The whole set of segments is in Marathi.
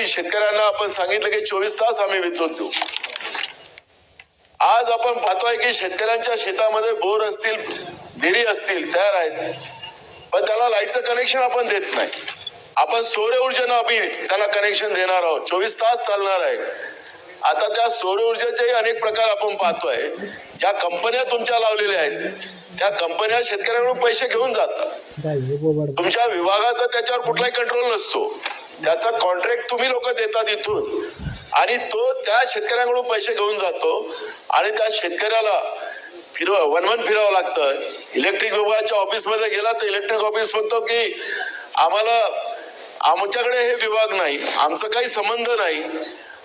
की शेतकऱ्यांना आपण सांगितलं की चोवीस तास आम्ही विद्युत देऊ आज आपण पाहतोय की शेतकऱ्यांच्या शेतामध्ये बोर असतील विहिरी असतील तयार आहेत. पण त्याला लाईटचं कनेक्शन आपण देत नाही. आपण सौर ऊर्जेनं आम्ही त्यांना कनेक्शन देणार आहोत. चोवीस तास चालणार आहे. आता त्या सौर ऊर्जेचेही अनेक प्रकार आपण पाहतोय. ज्या कंपन्या तुमच्या लावलेल्या आहेत त्या कंपन्या शेतकऱ्यांकडून पैसे घेऊन जातात. तुमच्या विभागाचा त्याच्यावर कुठलाही कंट्रोल नसतो. त्याचा कॉन्ट्रॅक्ट तुम्ही लोक देतात इथून. आणि तो त्या शेतकऱ्यांकडून पैसे घेऊन जातो. आणि त्या शेतकऱ्याला फिरव वनवन फिरावं लागतं. इलेक्ट्रिक विभागाच्या ऑफिसमध्ये गेला तर इलेक्ट्रिक ऑफिस म्हणतो की आम्हाला आमच्याकडे हे विभाग नाही. आमचा काही संबंध नाही.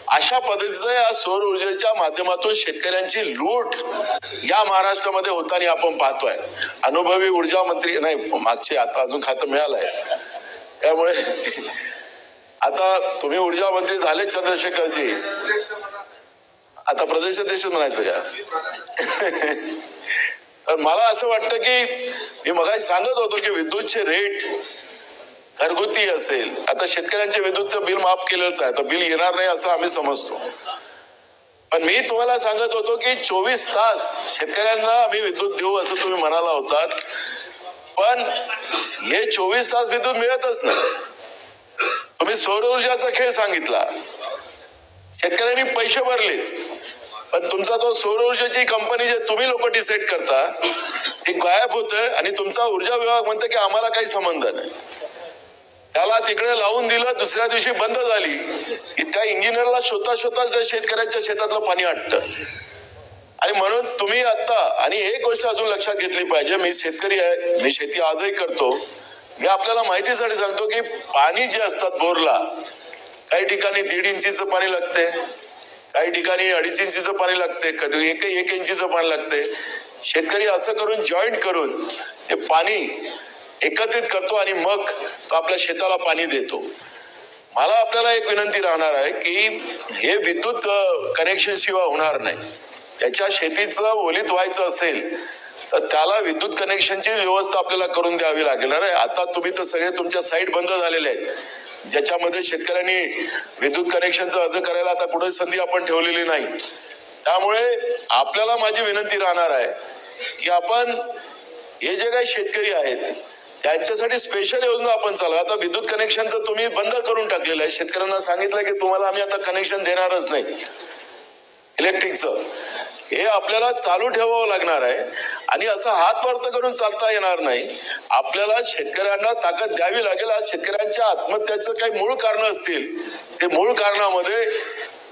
अशा पद्धतीचं या सौर ऊर्जेच्या माध्यमातून शेतकऱ्यांची लूट या महाराष्ट्रामध्ये होताना आपण पाहतोय. अनुभवी ऊर्जा मंत्री नाही मागचे आता अजून खातं मिळालंय. त्यामुळे आता तुम्ही ऊर्जा मंत्री झाले चंद्रशेखरजी. आता प्रदेश अध्यक्ष म्हणायचं का? तर मला असं वाटतं की मी मग सांगत होतो की विद्युतचे रेट घरगुती असेल. आता शेतकऱ्यांचे विद्युतचं बिल माफ केलंच आहे तर बिल येणार नाही असं आम्ही समजतो. पण मी तुम्हाला सांगत होतो की चोवीस तास शेतकऱ्यांना आम्ही विद्युत देऊ असं तुम्ही म्हणाला होतात. पण हे चोवीस तास विद्युत मिळतच नाही. तुम्ही सौर ऊर्जाचा खेळ सांगितला. शेतकऱ्यांनी पैसे भरले. पण तुमचा तो सौर ऊर्जेची कंपनी जे तुम्ही लोक डिसाईड करता ती गायब होत आणि तुमचा ऊर्जा विभाग म्हणतो की आम्हाला काही संबंध नाही. त्याला तिकडे लावून दिलं दुसऱ्या दिवशी बंद झाली. की त्या इंजिनियरला शोधता शोधताच त्या शेतकऱ्यांच्या शेतातलं पाणी आटतं. आणि म्हणून तुम्ही आता आणि एक गोष्ट अजून लक्षात घेतली पाहिजे मी शेतकरी आहे मी शेती आजही करतो. मी आपल्याला माहितीसाठी सांगतो की पाणी जे असतात बोरला काही ठिकाणी दीड इंचीचं पाणी लागते काही ठिकाणी अडीच इंचीचं पाणी लागते कधी एक एक इंचीचं पाणी लागते. शेतकरी असं करून जॉईंट करून ते पाणी एकत्रित करतो आणि मग तो आपल्या शेताला पाणी देतो. मला आपल्याला एक विनंती राहणार आहे की हे विद्युत कनेक्शन शिवाय होणार नाही. त्याच्या शेतीचं ओलीत व्हायचं असेल तर त्याला विद्युत कनेक्शनची व्यवस्था आपल्याला करून द्यावी लागणार आहे आता तुम्ही तर सगळे तुमच्या साईट बंद झालेले आहेत. ज्याच्यामध्ये शेतकऱ्यांनी विद्युत कनेक्शनचा अर्ज करायला आता कुठे संधी आपण ठेवलेली नाही. त्यामुळे आपल्याला माझी विनंती राहणार आहे की आपण हे जे काही शेतकरी आहेत त्यांच्यासाठी स्पेशल योजना आपण चालू आता विद्युत कनेक्शनचं तुम्ही बंद करून टाकलेलं आहे. शेतकऱ्यांना सांगितलं की तुम्हाला आम्ही आता कनेक्शन देणारच नाही. इलेक्ट्रिकचं हे आपल्याला चालू ठेवावं लागणार आहे आणि असं हात करून चालता येणार नाही. आपल्याला शेतकऱ्यांना ताकद द्यावी लागेल. आज शेतकऱ्यांच्या आत्महत्याचं काही मूळ कारण असतील ते मूळ कारणामध्ये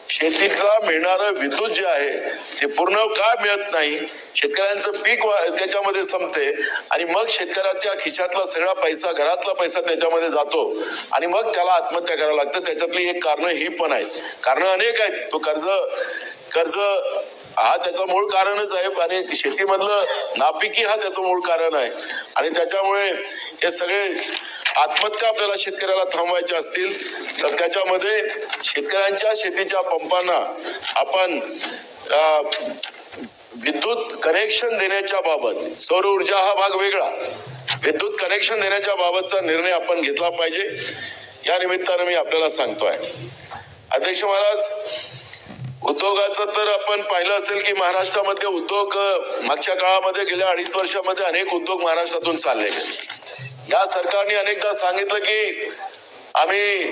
शेतीला मिळणारं विद्युत जे आहे ते पूर्ण का मिळत नाही? शेतकऱ्यांचं पीक वा- त्याच्यामध्ये संपते आणि मग शेतकऱ्याच्या खिशातला सगळा पैसा घरातला पैसा त्याच्यामध्ये जातो आणि मग त्याला आत्महत्या करावं लागतं. त्याच्यातली एक कारण ही पण आहेत. कारण अनेक आहेत. तो कर्ज कर्ज हा त्याचं मूळ कारणच आहे. आणि शेतीमधलं नापिकी हा त्याचं मूळ कारण आहे. आणि त्याच्यामुळे हे सगळे आत्महत्या आपल्याला शेतकऱ्याला थांबवायच्या असतील तर त्याच्यामध्ये शेतकऱ्यांच्या शेतीच्या पंपांना आपण विद्युत कनेक्शन देण्याच्या बाबत सौर ऊर्जा हा भाग वेगळा. विद्युत कनेक्शन देण्याच्या बाबतचा निर्णय आपण घेतला पाहिजे. या निमित्तानं मी आपल्याला सांगतोय. अध्यक्ष महाराज उद्योगाचं तर आपण पाहिलं असेल की महाराष्ट्रामध्ये उद्योग मागच्या काळामध्ये गेल्या अडीच वर्षामध्ये अनेक उद्योग महाराष्ट्रातून चालले. गेले या सरकारने अनेकदा सांगितलं की आम्ही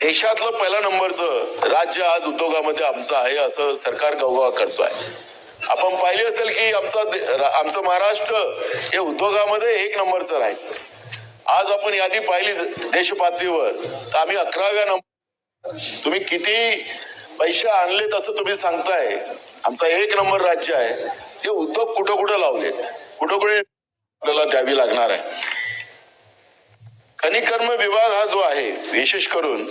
देशातलं पहिल्या नंबरचं राज्य आज उद्योगामध्ये आमचं आहे असं सरकार गवगवा करतोय. आपण पाहिले असेल की आमचा आमचं महाराष्ट्र हे उद्योगामध्ये एक नंबरचं राहायचं. आज आपण यादी पाहिली देश पातळीवर तर आम्ही अकराव्या नंबर तुम्ही किती पैसे आणले तसं तुम्ही सांगताय. आमचा एक नंबर राज्य आहे. ते उद्योग कुठं कुठं लावलेत? कुठं कुठे आपल्याला द्यावी लागणार आहे? खनिकर्म विभाग हा जो आहे विशेष करून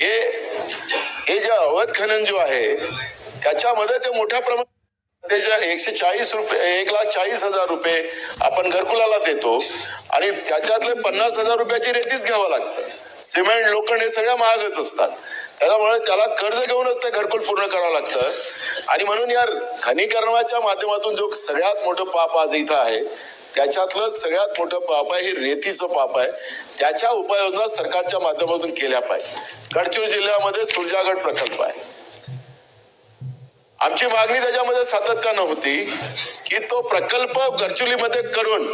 हे हे जे अवध खनन जो आहे त्याच्यामध्ये ते मोठ्या प्रमाणात एकशे चाळीस रुपये एक लाख चाळीस हजार रुपये आपण घरकुलाला देतो आणि त्याच्यातले पन्नास हजार रुपयाची रेतीच घ्यावं लागतं. सिमेंट लोखंड हे सगळ्या महागच असतात. त्याच्यामुळे त्याला कर्ज घेऊनच ते घरकुल पूर्ण करावं लागतं. आणि म्हणून या खनिकरणाच्या माध्यमातून जो सगळ्यात मोठं पाप आज इथं आहे त्याच्यातलं सगळ्यात मोठं पाप आहे हे रेतीचं पाप आहे. त्याच्या उपाययोजना सरकारच्या माध्यमातून केल्या पाहिजे. गडचिरोली जिल्ह्यामध्ये सुरजागड प्रकल्प आहे. आमची मागणी त्याच्यामध्ये सातत्यानं होती की तो प्रकल्प गडचिरोलीमध्ये करून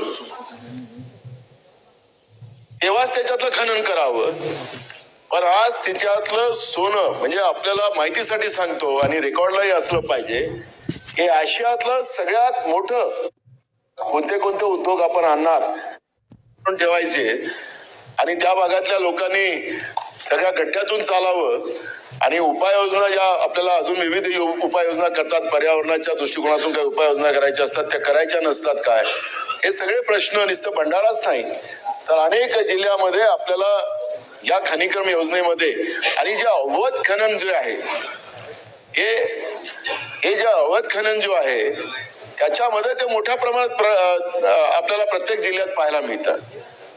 तेव्हाच त्याच्यातलं खनन करावं. पण आज त्याच्यातलं सोनं म्हणजे आपल्याला माहितीसाठी सांगतो आणि रेकॉर्डलाही असलं पाहिजे हे आशियातलं सगळ्यात मोठं कोणते कोणते उद्योग आपण आणणार ठेवायचे. आणि त्या भागातल्या लोकांनी सगळ्या गठ्ठ्यातून चालावं आणि उपाययोजना ज्या आपल्याला अजून विविध उपाययोजना करतात पर्यावरणाच्या दृष्टिकोनातून काही उपाययोजना करायच्या असतात त्या करायच्या नसतात काय? हे सगळे प्रश्न नुसतं भंडाराच नाही. तर अनेक जिल्ह्यामध्ये आपल्याला या खनिकर्म योजनेमध्ये आणि जे अवध खनन जे आहे हे हे जे अवध खनन जो आहे त्याच्यामध्ये ते मोठ्या प्रमाणात प्र, आपल्याला प्रत्येक जिल्ह्यात पाहायला मिळतं.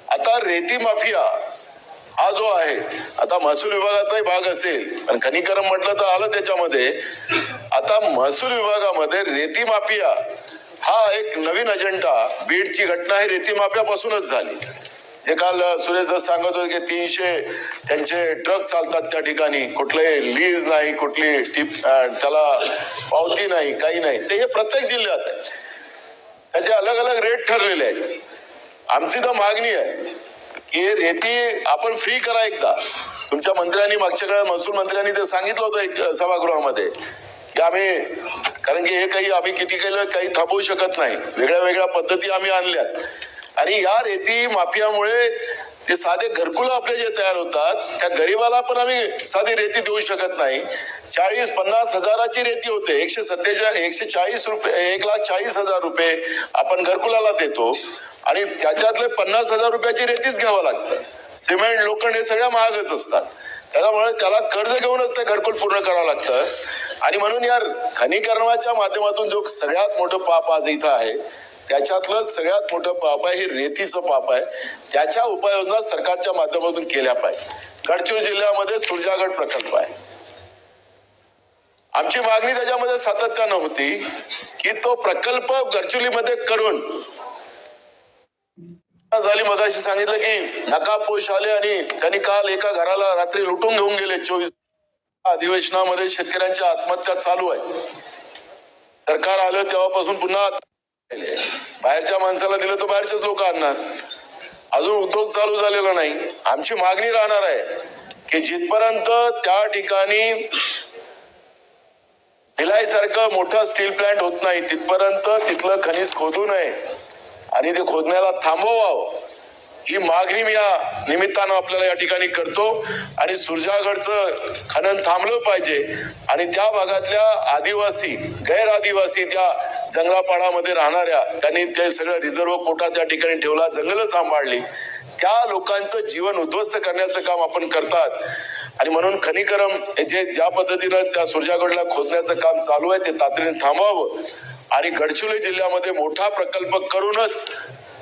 आता रेती माफिया हा जो आहे आता महसूल विभागाचाही भाग असेल पण खनिकरम म्हटलं तर आलं त्याच्यामध्ये. आता महसूल विभागामध्ये रेती माफिया हा एक नवीन अजेंडा बीडची घटना ही रेती माफियापासूनच झाली. हे काल सुरेश दस सांगत होते की तीनशे त्यांचे ट्रक चालतात त्या ठिकाणी. कुठले लीज नाही कुठली टिप त्याला पावती नाही काही नाही. ते हे प्रत्येक जिल्ह्यात आहे. त्याचे अलग अलग रेट ठरलेले आहेत. आमची तर मागणी आहे की रेती आपण फ्री करा एकदा. तुमच्या मंत्र्यांनी मागच्या काळात महसूल मंत्र्यांनी ते सांगितलं होतं एक सभागृहामध्ये की आम्ही कारण की हे काही आम्ही किती केलं काही थांबवू शकत नाही. वेगळ्या वेगळ्या पद्धती आम्ही आणल्यात. आणि या रेती माफियामुळे ते साधे घरकुलं आपले जे तयार होतात त्या गरीबाला पण आम्ही साधी रेती देऊ शकत नाही. चाळीस पन्नास हजाराची रेती होते. एकशे सत्तेचाळीस एकशे चाळीस रुपये एक लाख चाळीस हजार रुपये आपण घरकुलाला देतो. आणि त्याच्यातले पन्नास हजार रुपयाची रेतीच घ्यावं लागतं. सिमेंट लोखंड हे सगळ्या महागच असतात. त्याच्यामुळे त्याला कर्ज घेऊनच ते घरकुल पूर्ण करावं लागतं. आणि म्हणून या खनिकरणाच्या माध्यमातून जो सगळ्यात मोठं पाप आज इथं आहे त्याच्यातलं सगळ्यात मोठं पाप आहे हे रेतीचं पाप आहे. त्याच्या उपाययोजना सरकारच्या माध्यमातून केल्या पाहिजे. गडचिरोली जिल्ह्यामध्ये सुरजागड प्रकल्प आहे. आमची मागणी त्याच्यामध्ये सातत्यानं होती की तो प्रकल्प गडचिरोलीमध्ये करून झाली. मगाशी सांगितलं की नकापोष आले आणि त्यांनी काल एका घराला रात्री लुटून घेऊन गेले. चोवीस अधिवेशनामध्ये शेतकऱ्यांच्या आत्महत्या चालू आहे. सरकार आलं तेव्हापासून पुन्हा बाहेरच्या माणसाला दिलं तर बाहेरचेच लोक आणणार. अजून उद्योग चालू झालेला नाही. आमची मागणी राहणार आहे की जिथपर्यंत त्या ठिकाणी भिलाईसारखं मोठं स्टील प्लांट होत नाही तिथपर्यंत तिथलं खनिज खोदू नये आणि ते खोदण्याला थांबवावं. ही मागणी मी या निमित्तानं आपल्याला या ठिकाणी करतो. आणि सुरजागडचं खनन थांबलं पाहिजे. आणि त्या भागातल्या आदिवासी गैर आदिवासी त्या जंगलापाडामध्ये राहणाऱ्या त्यांनी ते सगळं रिझर्व कोटा त्या ठिकाणी ठेवला जंगल सांभाळली. त्या लोकांचं जीवन उद्ध्वस्त करण्याचं काम आपण करतात. आणि म्हणून खनिकरम जे ज्या पद्धतीनं त्या सुरजागडला खोदण्याचं काम चालू आहे ते तातडीने थांबवावं आणि गडचिरोली जिल्ह्यामध्ये मोठा प्रकल्प करूनच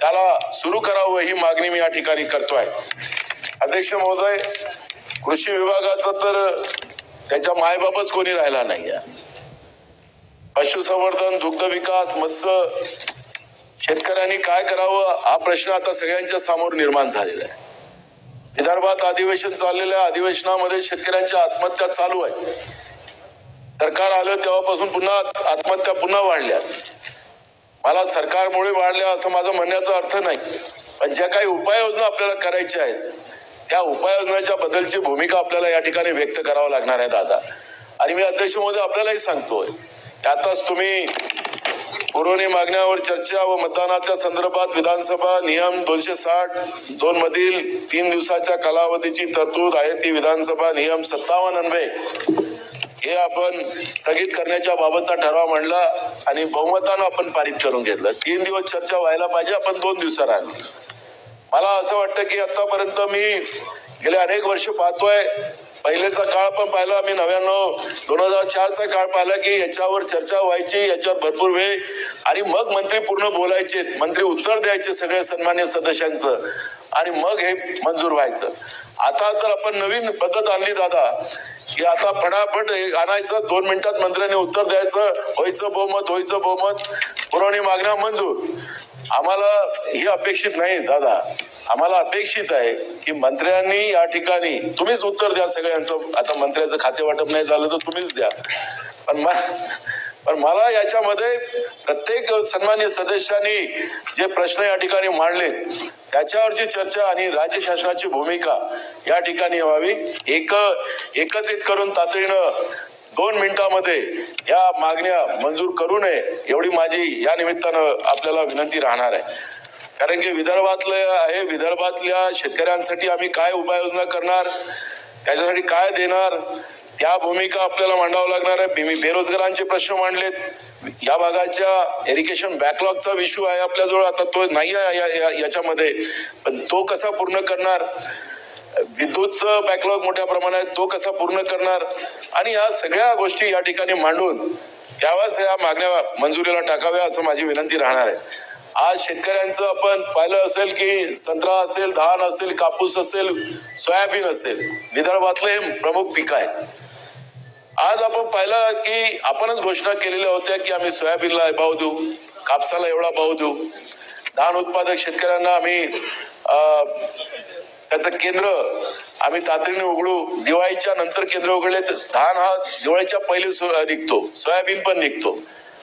त्याला सुरू करावं ही मागणी मी या ठिकाणी करतोय. अध्यक्ष महोदय कृषी विभागाचं तर त्याच्या मायबापच कोणी राहिला नाहीये. पशुसंवर्धन दुग्ध विकास मत्स्य शेतकऱ्यांनी काय करावं हा प्रश्न आता सगळ्यांच्या समोर निर्माण झालेला आहे. विदर्भात अधिवेशन चाललेल्या अधिवेशनामध्ये शेतकऱ्यांच्या आत्महत्या चालू आहे. सरकार आलं तेव्हापासून पुन्हा आत्महत्या पुन्हा वाढल्यात मला सरकारमुळे वाढल्या असं माझं म्हणण्याचा अर्थ नाही. पण ज्या काही उपाययोजना आपल्याला करायच्या आहेत त्या उपाययोजनाच्या बद्दलची भूमिका आपल्याला या ठिकाणी व्यक्त करावं लागणार आहे दादा. आणि मी अध्यक्ष महोदय आपल्यालाही सांगतोय आताच तुम्ही पुरवणी मागण्यावर चर्चा व मतदानाच्या संदर्भात विधानसभा नियम दोनशे साठ दोन मधील तीन दिवसाच्या कालावधीची तरतूद आहे ती विधानसभा नियम सत्तावन्न अन्वये हे आपण स्थगित करण्याच्या बाबतचा ठराव मांडला आणि बहुमतानं आपण पारित करून घेतलं. तीन दिवस चर्चा व्हायला पाहिजे आपण दोन दिवसात आणली मला असं वाटतं की आतापर्यंत मी गेले अनेक वर्ष पाहतोय. पहिलेचा काळ पण पाहिला मी नव्याण्णव दोन हजार चारचा काळ पाहिला की याच्यावर चर्चा व्हायची याच्यावर भरपूर वेळ. आणि मग मंत्री पूर्ण बोलायचे मंत्री उत्तर द्यायचे सगळ्या सन्मान्य सदस्यांचं. आणि मग हे मंजूर व्हायचं. आता तर आपण नवीन पद्धत आणली दादा. की आता फटाफट हे आणायचं दोन मिनिटात मंत्र्यांनी उत्तर द्यायचं व्हायचं बहुमत व्हायचं बहुमत पुरवणी मागण्या मंजूर. आम्हाला ही अपेक्षित नाही दादा. आम्हाला अपेक्षित आहे की मंत्र्यांनी या ठिकाणी तुम्हीच उत्तर द्या सगळ्यांचं. आता मंत्र्याचं खाते वाटप नाही झालं तर तुम्हीच द्या. पण म- पण मला याच्यामध्ये प्रत्येक सन्मान्य सदस्यांनी जे प्रश्न या ठिकाणी मांडलेत त्याच्यावरची चर्चा आणि राज्य शासनाची भूमिका या ठिकाणी व्हावी. एक एकत्रित करून तातडीनं दोन मिनिटांमध्ये या मागण्या मंजूर करू नये एवढी माझी या निमित्तानं आपल्याला विनंती राहणार आहे. कारण की विदर्भातलं आहे विदर्भातल्या शेतकऱ्यांसाठी आम्ही काय उपाययोजना करणार त्याच्यासाठी काय देणार त्या भूमिका आपल्याला मांडावं लागणार आहे. मी बेरोजगारांचे प्रश्न मांडलेत. या भागाच्या एरिगेशन बॅकलॉगचा इश्यू आहे आपल्याजवळ. आता तो नाही आहे या- याच्यामध्ये. पण तो कसा पूर्ण करणार? विद्युतचं बॅकलॉग मोठ्या प्रमाणात तो कसा पूर्ण करणार? आणि या सगळ्या गोष्टी या ठिकाणी मांडून त्यावेळेस या मागण्या मंजुरीला टाकाव्या असं माझी विनंती राहणार आहे. आज शेतकऱ्यांचं आपण पाहिलं असेल की संत्रा असेल धान असेल कापूस असेल सोयाबीन असेल. विदर्भातलं हे प्रमुख पीक आहे आज आपण पाहिलं की आपणच घोषणा केलेल्या होत्या की आम्ही सोयाबीनला भाव देऊ कापसाला एवढा भाव देऊ. धान उत्पादक शेतकऱ्यांना आम्ही त्याचं केंद्र आम्ही तातडीने उघडू. दिवाळीच्या नंतर केंद्र उघडले तर धान हा दिवाळीच्या पहिले निघतो. सोयाबीन पण निघतो.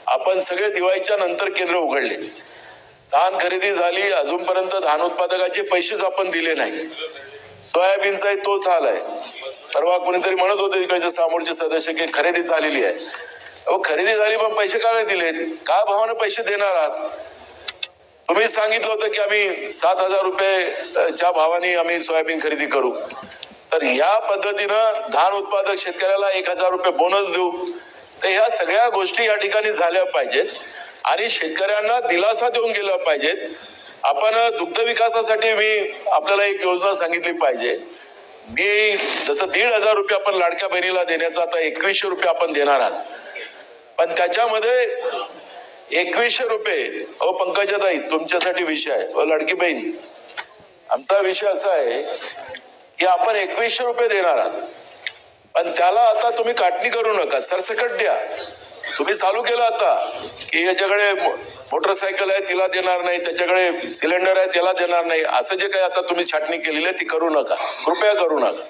आपण सगळे दिवाळीच्या नंतर केंद्र उघडले. धान खरेदी झाली अजूनपर्यंत धान उत्पादकाचे पैसेच आपण दिले नाही. सोयाबीनचाही तोच हाल आहे. परवा कोणीतरी म्हणत होते तिकडचे सामोरचे सदस्य की खरेदी झालेली आहे. अहो खरेदी झाली पण पैसे का नाही दिलेत? का भावाने पैसे देणार आहात? तुम्ही सांगितलं होतं की आम्ही सात हजार रुपये च्या भावाने आम्ही सोयाबीन खरेदी करू. तर या पद्धतीनं धान उत्पादक शेतकऱ्याला एक हजार रुपये बोनस देऊ. तर ह्या सगळ्या गोष्टी या ठिकाणी झाल्या पाहिजेत. आणि शेतकऱ्यांना दिलासा देऊन गेला पाहिजेत. आपण दुग्ध विकासासाठी मी आपल्याला एक योजना सांगितली पाहिजे. मी जसं दीड हजार रुपये आपण लाडक्या बहिणीला देण्याचा आता एकवीसशे रुपये आपण देणार आहात. पण त्याच्यामध्ये एकवीसशे रुपये अहो पंकजाताई तुमच्यासाठी विषय आहे. अहो लाडकी बहीण आमचा विषय असा आहे की आपण एकवीसशे रुपये देणार आहात. पण त्याला आता तुम्ही काटणी करू नका सरसकट द्या. तुम्ही चालू केलं आता की याच्याकडे मोटरसायकल आहे तिला देणार नाही त्याच्याकडे सिलेंडर आहे त्याला देणार नाही. असं जे काही आता तुम्ही छाटणी केलेली आहे ती करू नका. कृपया करू नका.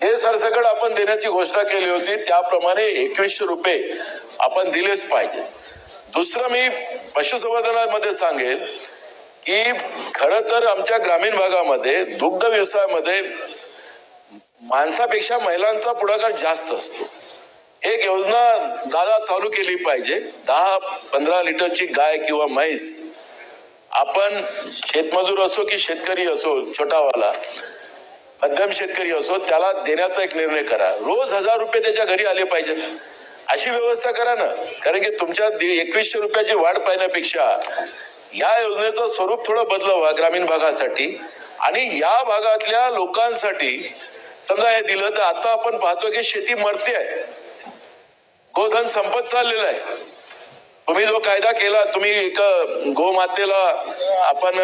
हे सरसकट आपण देण्याची घोषणा केली होती त्याप्रमाणे एकवीसशे रुपये आपण दिलेच पाहिजे. दुसरं मी पशुसंवर्धनामध्ये सांगेल की खरं तर आमच्या ग्रामीण भागामध्ये दुग्ध व्यवसायामध्ये माणसापेक्षा महिलांचा पुढाकार जास्त असतो. एक योजना दादा चालू केली पाहिजे. दहा पंधरा लिटरची गाय किंवा म्हैस. आपण शेतमजूर असो की शेतकरी असो छोटावाला मध्यम शेतकरी असो त्याला देण्याचा एक निर्णय करा. रोज हजार रुपये त्याच्या घरी आले पाहिजेत. अशी व्यवस्था करा ना. कारण की तुमच्या एकवीसशे रुपयाची वाढ पाहण्यापेक्षा या योजनेचं स्वरूप थोडं बदलावा ग्रामीण भागासाठी. आणि या भागातल्या लोकांसाठी समजा हे दिलं तर आता आपण पाहतो की शेती मरते आहे. गोधन संपत चाललेलं आहे. तुम्ही जो कायदा केला तुम्ही एक गोमातेला आपण